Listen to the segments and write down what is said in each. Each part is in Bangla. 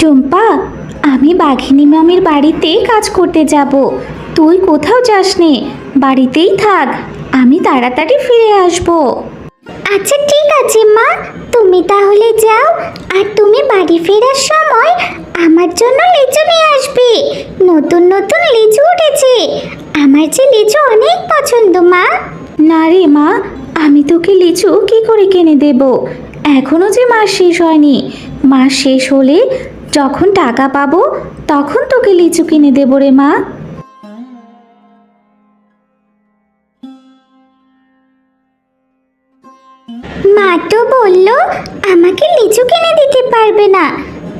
টুম্পা আমি বাঘিনী মামির বাড়িতে কাজ করতে যাব। তুই কোথাও যাস নে বাড়িতেই থাক আমি তাড়াতাড়ি ফিরে আসব। আচ্ছা ঠিক আছে মা। তুমি তাহলে যাও আর তুমি বাড়ি ফেরার সময় আমার জন্য লিচু নিয়ে আসবে। নতুন নতুন লিচু উঠেছে। আমার যে লিচু অনেক পছন্দ মা। না রে মা আমি তোকে লিচু কি করে কিনে দেব? এখনও যে মাস শেষ হয়নি। মাস শেষ হলে যখন টাকা পাবো, তখন তোকে লিচু কিনে দেবো রে মা। মা তো বলল, আমাকে লিচু কিনে দিতে পারবে না।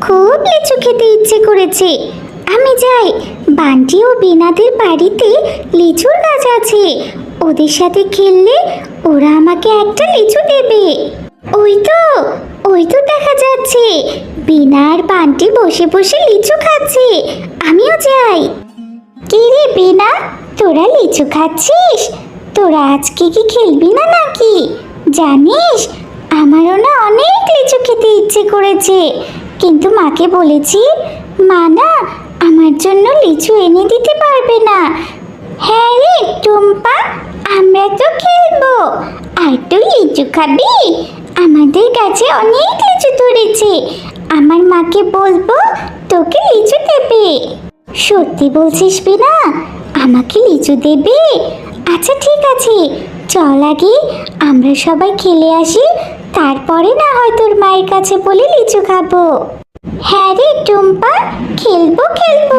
খুব লিচু খেতে ইচ্ছে করেছে। আমি যাই। বান্টি ও বিনাদের বাড়িতে লিচুর গাছ আছে। ওদের সাথে খেললে ওরা আমাকে একটা লিচু দেবে। ওই তো ওই তো দেখা যাচ্ছে। বিনা আর বান্টি বসে বসে লিচু খাচ্ছে। আমিও যাই। কি রে বিনা, তোরা লিচু খাচ্ছিস? তোরা আজকে কি খেলবি না নাকি? জানিস, আমারও না অনেক লিচু খেতে ইচ্ছে করেছে। কিন্তু মাকে বলেছি, মা না, আমার জন্য লিচু এনে দিতে পারবে না। হ্যাঁ রে টুম্পা, আমরা তো খেলব। আর তুই লিচু খাবি? আমাদের কাছে অনেক লিচু ধরেছে। আমার মাকে বলব তোকে লিচু দেবে। সত্যি বলছিস বিনা? আমাকে লিচু দেবে? আচ্ছা ঠিক আছে। চল আগে, আমরা সবাই খেলে আসি। তারপরে না হয় তোর মায়ের কাছে বলে লিচু খাব। হ্যাঁ রে টুম্পা, খেলব খেলব।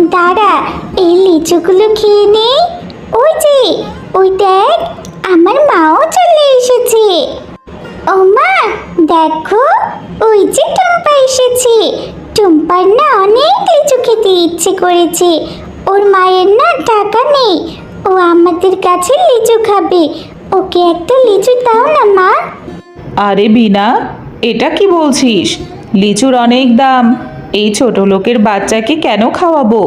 দাঁড়া, এই লিচুগুলো খেয়ে নেই ওই যে, ওই দেখ, আমার মাও চলে এসেছে। ও মা দেখো ওই যে টুম্পা এসেছে। টুম্পার না অনেক লিচু খেতে ইচ্ছে করেছে। ওর মায়ের না টাকা নেই। ও আমাদের কাছে লিচু খাবে। ওকে একটা লিচু দাও না মা। আরে বিনা এটা কি বলছিস? লিচুর অনেক দাম। এই ছোট লোকের বাচ্চাকে কেন খাওয়াবো?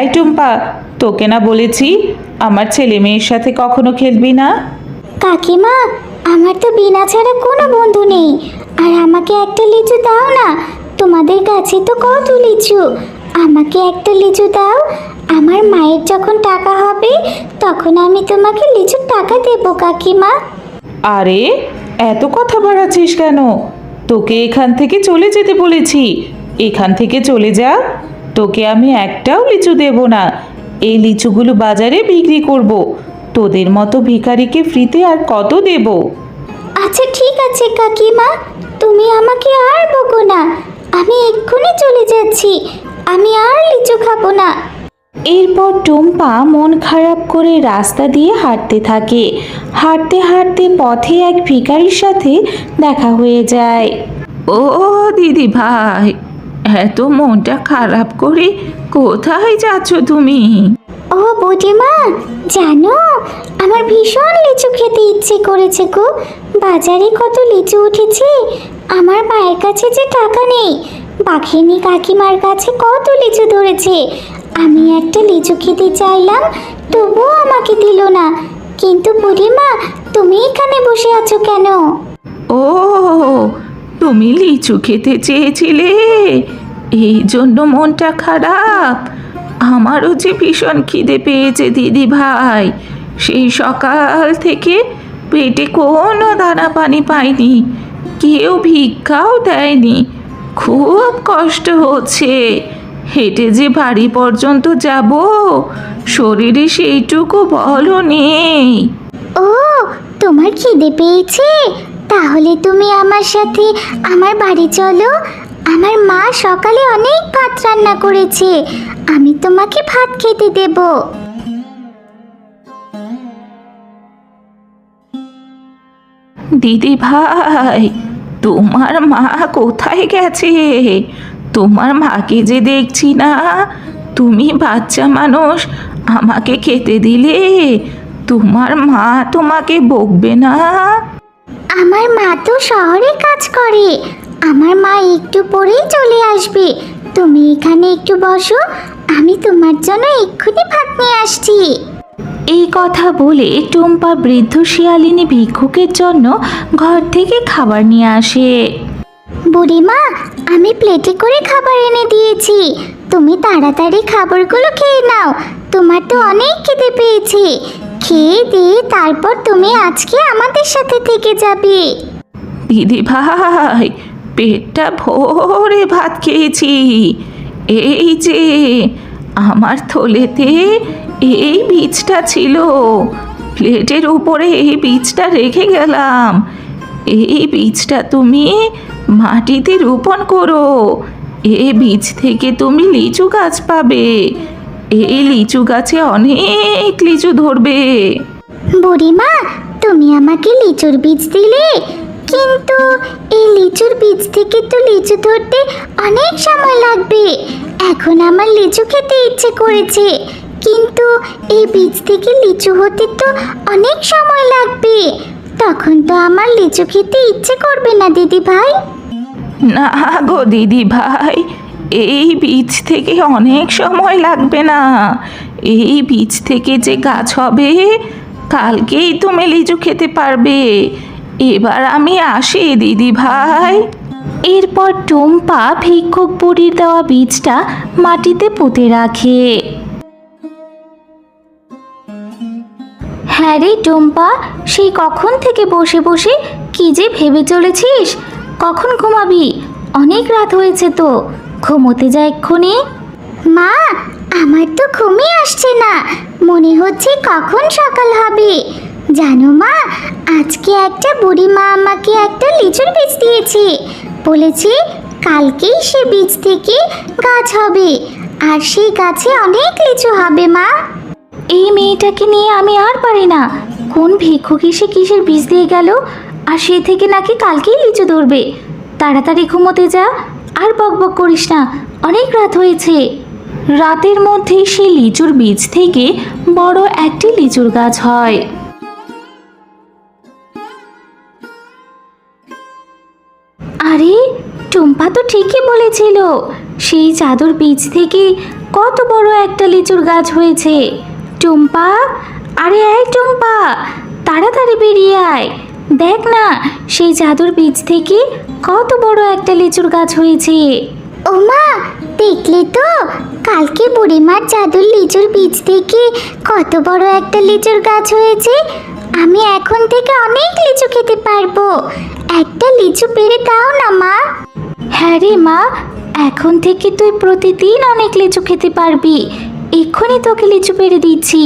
এই টুম্পা তোকে না বলেছি আমার ছেলে মেয়ের সাথে কখনো খেলবি না? কাকিমা আমার তো বিনা ছাড়া কোনো বন্ধু নেই। আর আমাকে একটা লিচু দাও না, তোমাদের কাছে তো কত লিচু। আমাকে একটা লিচু দাও, আমার মায়ের যখন টাকা হবে, তখন আমি তোমাকে লিচুর টাকা দেবো, কাকিমা। আরে, এত কথা বাড়াচ্ছিস কেন? তোকে এখান থেকে চলে যেতে বলেছি। এখান থেকে চলে যা, তোকে আমি একটাও লিচু দেব না। এই লিচুগুলো বাজারে বিক্রি করব। তোদের মতো ভিখারিকে ফ্রিতে আর কত দেব? আচ্ছা ঠিক আছে কাকিমা। তুমি আমাকে আর বকো না। আমি এক্ষুনি চলে যাচ্ছি। আমি আর লিচু খাব না। এরপর টুম্পা মন খারাপ করে রাস্তা দিয়ে হাঁটতে থাকে। হাঁটতে হাঁটতে পথে এক ভিখারির সাথে দেখা হয়ে যায়। ও দিদি ভাই এত মনটা খারাপ করে কোথায় যাচ্ছ তুমি? ও বৌদিমা জানো, আমার ভীষণ লিচু খেতে ইচ্ছে করেছে গো। বাজারে কত লিচু উঠেছে, আমার মায়ের কাছে যে টাকা নেই। বাঘিনী কাকিমার কাছে কত লিচু ধরেছে। আমি একটা লিচু খেতে চাইলাম, তবুও আমাকে দিল না। কিন্তু বুড়িমা, তুমি এখানে বসে আছো কেন? ও, তুমি লিচু খেতে চেয়েছিলে, এই জন্য মনটা খারাপ। আমারও যে ভীষণ খিদে পেয়েছে, দিদি ভাই। সেই সকাল থেকে পেটে কোনো দানা পানি পাইনি। কেউ ভিক্ষাও দেয়নি। খুব কষ্ট হচ্ছে। হেঁটে যে বাড়ি পর্যন্ত যাব, শরীরে সেইটুকু বলও নেই। ও, তোমার খিদে পেয়েছে? তাহলে তুমি আমার সাথে আমার বাড়ি চলো। আমার মা সকালে অনেক ভাত রান্না করেছে। আমি তোমাকে ভাত খেতে দেব। দিদি ভাই তোমার মা কোথায় গেছে? তোমার মাকে যে দেখছি না তুমি বাচ্চা মানুষ আমাকে খেতে দিলে? তোমার মা তোমাকে বকবে না? আমার মা তো শহরে কাজ করে। আমার মা একটু পরেই চলে আসবে। তুমি এখানে একটু বসো আমি তোমার জন্য এক্ষুনি ভাত নিয়ে আসছি। এই কথা বলে টুম্পা বৃদ্ধ শিয়ালিনী ভিক্ষুকের জন্য ঘর থেকে খাবার নিয়ে আসে। বুড়িমা আমি প্লেটে করে খাবার এনে দিয়েছি। তুমি তাড়াতাড়ি খাবারগুলো খেয়ে নাও তোমার তো অনেক খেতে পেয়েছে। খেয়ে দিয়ে তারপর তুমি আজকে আমাদের সাথে থেকে যাবে। দিদি ভাই পেটটা ভরে ভাত খেয়েছি। এই যে আমার থলেতে এই বীজটা ছিল। প্লেটের উপরে এই বীজটা রেখে গেলাম। এই বীজটা তুমি মাটিতে রোপণ করো। এই বীজ থেকে তুমি লিচু গাছ পাবে। এই লিচু গাছে অনেক লিচু ধরবে। বুড়িমা, তুমি আমাকে লিচুর বীজ দিলে? কিন্তু এই লিচুর বীজ থেকে তো লিচু ধরতে অনেক সময় লাগবে। এখন আমার লিচু খেতে ইচ্ছে করেছে, কিন্তু এই বীজ থেকে লিচু হতে তো অনেক সময় লাগবে। তখন তো আমার লিচু খেতে ইচ্ছে করবে না, দিদি ভাই। না গো দিদি ভাই, এই বীজ থেকে অনেক সময় লাগবে না। এই বীজ থেকে যে গাছ হবে, কালকেই তুমি লিচু খেতে পারবে। এবার আমি আসি দিদি ভাই। এরপর টুম্পা ভিক্ষুক বুড়ির দেওয়া বীজটা মাটিতে পুঁতে রাখে। হ্যাঁ রে টুম্পা সেই কখন থেকে বসে বসে কি যে ভেবে চলেছিস? কখন ঘুমাবি? অনেক রাত হয়েছে তো। ঘুমোতে যা এক্ষুনি। মা আমার তো ঘুমই আসছে না। মনে হচ্ছে কখন সকাল হবে। জানো মা আজকে একটা বুড়ি মা আমাকে একটা লিচুর বীজ দিয়েছে। বলেছে, কালকেই সে বীজ থেকে গাছ হবে, আর সেই গাছে অনেক লিচু হবে, মা। এই মেয়েটাকে নিয়ে আমি আর পারি না। কোন ভিক্ষুক এসে কিসের বীজ দিয়ে গেল, আর সে থেকে নাকি কালকেই লিচু ধরবে। তাড়াতাড়ি ঘুমোতে যা, আর বকবক করিস না, অনেক রাত হয়েছে। রাতের মধ্যেই সেই লিচুর বীজ থেকে বড় একটি লিচুর গাছ হয়। টুম্পা তো ঠিকই বলেছিল, সেই জাদুর বীজ থেকে কত বড় একটা লিচুর গাছ হয়েছে। টুম্পা আরে এই টুম্পা তাড়াতাড়ি বেরিয়ে আয়। দেখ না, সেই জাদুর বীজ থেকে কত বড় একটা লিচুর গাছ হয়েছে। ও মা, দেখলে তো, কালকে বুড়িমার জাদুর লিচুর বীজ থেকে কত বড় একটা লিচুর গাছ হয়েছে। আমি এখন থেকে অনেক লিচু খেতে পারব। একটা লিচু পেরে দাও না মা। হ্যাঁ রে মা, এখন থেকে তুই প্রতিদিন অনেক লিচু খেতে পারবি। এক্ষুনি তোকে লিচু পেরে দিচ্ছি।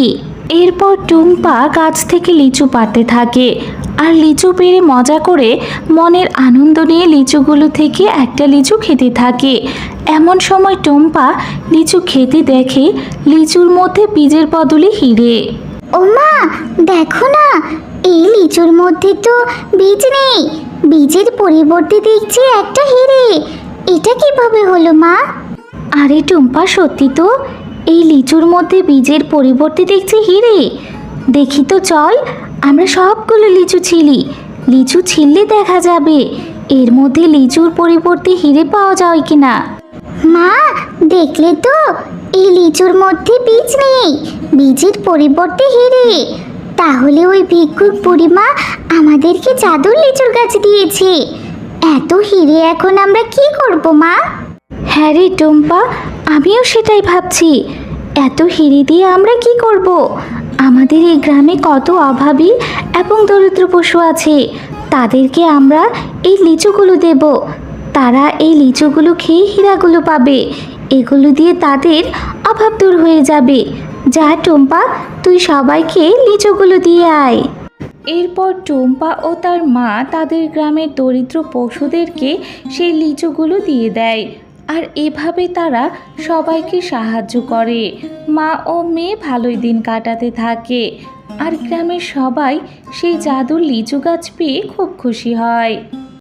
এরপর টুম্পা গাছ থেকে লিচু পাড়তে থাকে আর লিচু পেরে মজা করে মনের আনন্দ নিয়ে লিচুগুলো থেকে একটা লিচু খেতে থাকে। এমন সময় টুম্পা লিচু খেতে দেখে লিচুর মধ্যে বীজের বদলে হিরে। ও মা দেখো না, এই লিচুর মধ্যে তো বীজ নেই। বীজের পরিবর্তে দেখছি একটা হিরে। এটা কীভাবে হলো, মা? আরে টুম্পা, সত্যি তো। এই লিচুর মধ্যে বীজের পরিবর্তে দেখছি হিরে। দেখি তো চল, আমরা সবগুলো লিচু ছিলি। লিচু ছিললে দেখা যাবে, এর মধ্যে লিচুর পরিবর্তে হিরে পাওয়া যায় কিনা। মা, দেখলে তো, এই লিচুর মধ্যে বীজ নেই। বীজের পরিবর্তে হিরে। তাহলে ওই ভিক্ষুক বুড়িমা আমাদেরকে জাদুর লিচুর গাছ দিয়েছে। এত হিরে এখন আমরা কি করব, মা? হ্যাঁ রে টুম্পা, আমিও সেটাই ভাবছি। এত হিরে দিয়ে আমরা কি করব? আমাদের এই গ্রামে কত অভাবী এবং দরিদ্র পশু আছে। তাদেরকে আমরা এই লিচুগুলো দেব। তারা এই লিচুগুলো খেয়ে হীরাগুলো পাবে। এগুলো দিয়ে তাদের অভাব দূর হয়ে যাবে। যা টুম্পা, তুই সবাইকে লিচুগুলো দিয়ে আয়। এরপর টুম্পা ও তার মা তাদের গ্রামের দরিদ্র পশুদেরকে সেই লিচুগুলো দিয়ে দেয়। আর এভাবে তারা সবাইকে সাহায্য করে। মা ও মেয়ে ভালোই দিন কাটাতে থাকে। আর গ্রামের সবাই সেই জাদুর লিচু গাছ পেয়ে খুব খুশি হয়।